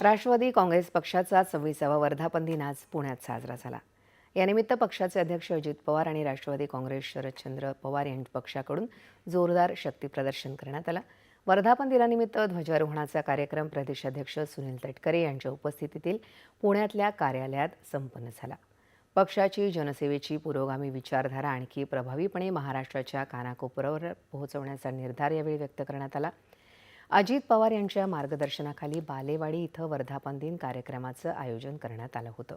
राष्ट्रवादी काँग्रेस पक्षाचा सव्वीसावा वर्धापन दिन आज पुण्यात साजरा झाला. यानिमित्त पक्षाचे अध्यक्ष अजित पवार आणि राष्ट्रवादी काँग्रेस शरदचंद्र पवार यांच्या पक्षाकडून जोरदार शक्तीप्रदर्शन करण्यात आलं. वर्धापन दिनानिमित्त ध्वजारोहणाचा कार्यक्रम प्रदेशाध्यक्ष सुनील तटकरे यांच्या उपस्थितीतील पुण्यातल्या कार्यालयात संपन्न झाला. पक्षाची जनसेवेची पुरोगामी विचारधारा आणखी प्रभावीपणे महाराष्ट्राच्या कानाकोपऱ्यावर पोहोचवण्याचा निर्धार यावेळी व्यक्त करण्यात आला. अजित पवार यांच्या मार्गदर्शनाखाली बालेवाडी इथं वर्धापन दिन कार्यक्रमाचं आयोजन करण्यात आलं होतं.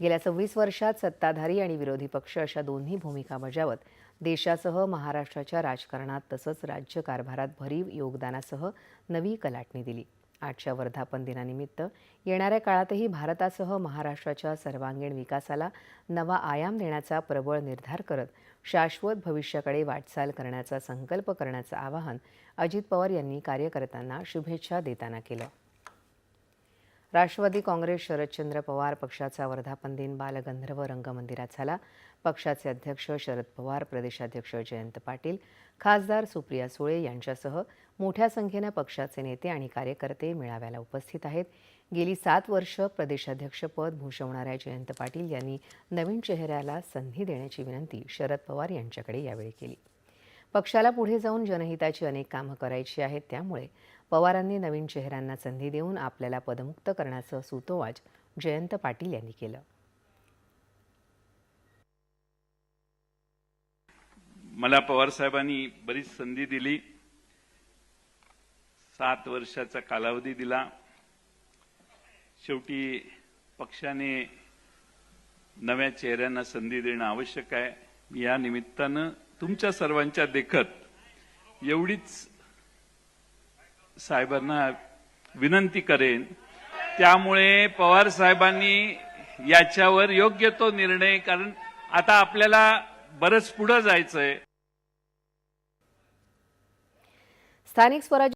गेल्या सव्वीस वर्षात सत्ताधारी आणि विरोधी पक्ष अशा दोन्ही भूमिका बजावत देशासह महाराष्ट्राच्या राजकारणात तसंच राज्यकारभारात भरीव योगदानासह नवी कलाटणी दिली. आजच्या वर्धापन दिनानिमित्त येणाऱ्या काळातही भारतासह महाराष्ट्राच्या सर्वांगीण विकासाला नवा आयाम देण्याचा प्रबळ निर्धार करत शाश्वत भविष्याकडे वाटचाल करण्याचा संकल्प करण्याचं आवाहन अजित पवार यांनी कार्यकर्त्यांना शुभेच्छा देताना केलं. राष्ट्रवादी काँग्रेस शरदचंद्र पवार पक्षाचा वर्धापन दिन बालगंधर्व रंगमंदिरात झाला. पक्षाचे अध्यक्ष शरद पवार प्रदेशाध्यक्ष जयंत पाटील खासदार सुप्रिया सुळे यांच्यासह मोठ्या संख्येनं पक्षाचे नेते आणि कार्यकर्ते मेळाव्याला उपस्थित आहेत. गेली सात वर्ष प्रदेशाध्यक्षपद भूषवणाऱ्या जयंत पाटील यांनी नवीन चेहऱ्याला संधी देण्याची विनंती शरद पवार यांच्याकडे यावेळी केली. पक्षाला पुढे जाऊन जनहिताची अनेक कामं करायची आहेत. त्यामुळे पवारांनी नवीन चेहऱ्यांना संधी देऊन आपल्याला पदमुक्त करण्याचं सुतोवाच जयंत पाटील यांनी केलं. मला पवार साहेबांनी बरीच संधी दिली. सात वर्षाचा कालावधी दिला. शेवटी पक्षाने नव्या चेहऱ्यांना संधी देणं आवश्यक आहे. या निमित्तानं तुमच्या सर्वांच्या देखत एवढीच साहेबांना विनंती करेन. त्यामुळे पवार साहेबांनी याच्यावर योग्य तो निर्णय कारण आता आपल्याला बरंच पुढं जायचंय. स्थानिक स्वराज्य